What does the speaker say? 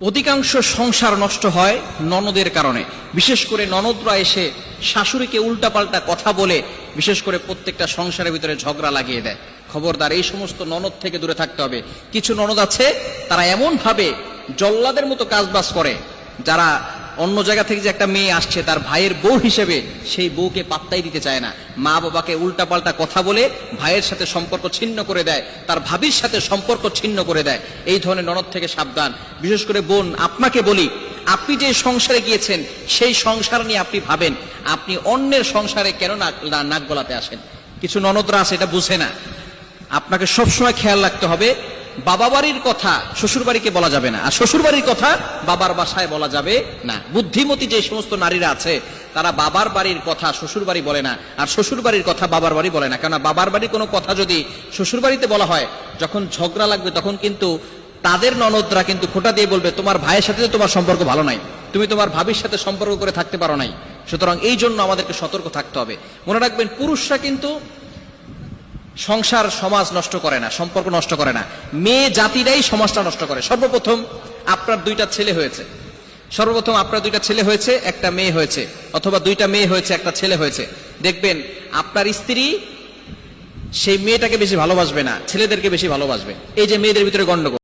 অধিকাংশ সংসার নষ্ট হয় ননদের কারণে। বিশেষ করে ননদরা এসে শাশুড়িকে উল্টাপাল্টা কথা বলে, বিশেষ করে প্রত্যেকটা সংসারের ভিতরে ঝগড়া লাগিয়ে দেয়। খবরদার, এই সমস্ত ননদ থেকে দূরে থাকতে হবে। কিছু ননদ আছে, তারা এমনভাবে জল্লাদের মতো কাজবাজ করে, যারা অন্য জায়গা থেকে যে একটা মেয়ে আসছে, তার ভাইয়ের বউ হিসেবে সেই বউকে পাত্তাই দিতে চায় না। মা বাবাকে উল্টাপাল্টা কথা বলে ভাইয়ের সাথে সম্পর্ক ছিন্ন করে দেয়, তার ভাবির সাথে সম্পর্ক ছিন্ন করে দেয়। এই ধরনের ননদ থেকে সাবধান। বিশেষ করে বোন, আপনাকে বলি, আপনি যে সংসারে গিয়েছেন, সেই সংসার নিয়ে আপনি ভাবেন, আপনি অন্যের সংসারে কেন নাক গলাতে আসেন? কিছু ননদরা আছে, এটা বুঝে না। আপনাকে সবসময় খেয়াল রাখতে হবে বাবা বাড়ির কথা শ্বশুর বাড়িকে বলা যাবে না। আর শ্বশুর বাড়ির কথা বাবার বাসায় বলা যাবে না। বুদ্ধিমতী যে সমস্ত নারীরা আছে, তারা বাবার বাড়ির কথা শ্বশুর বাড়ি বলে না। আর শ্বশুর বাড়ির কথা বাবার বাড়ি বলে না। কেননা বাবার বাড়ির কোনো কথা যদি শ্বশুর বাড়িতে বলা হয়, যখন ঝগড়া লাগবে, তখন কিন্তু তাদের ননদরা কিন্তু খোটা দিয়ে বলবে, তোমার ভাইয়ের সাথে তোমার সম্পর্ক ভালো নাই। তুমি তোমার ভাবির সাথে সম্পর্ক করে থাকতে পারো নাই। সুতরাং এই জন্য আমাদেরকে সতর্ক থাকতে হবে। মনে রাখবেন, পুরুষরা কিন্তু সংসার, সমাজ নষ্ট করে না, সম্পর্ক নষ্ট করে না। মেয়ে জাতিরাই সমাজটা নষ্ট করে। সর্বপ্রথম আপনার দুইটা ছেলে হয়েছে। সর্বপ্রথম আপনার দুইটা ছেলে হয়েছে, একটা মেয়ে হয়েছে, অথবা দুইটা মেয়ে হয়েছে, একটা ছেলে হয়েছে। দেখবেন, আপনার স্ত্রী সেই মেয়েটাকে বেশি ভালোবাসবে না, ছেলেদেরকে বেশি ভালোবাসবে। এই যে মেয়েদের ভিতরে গন্ডগোল।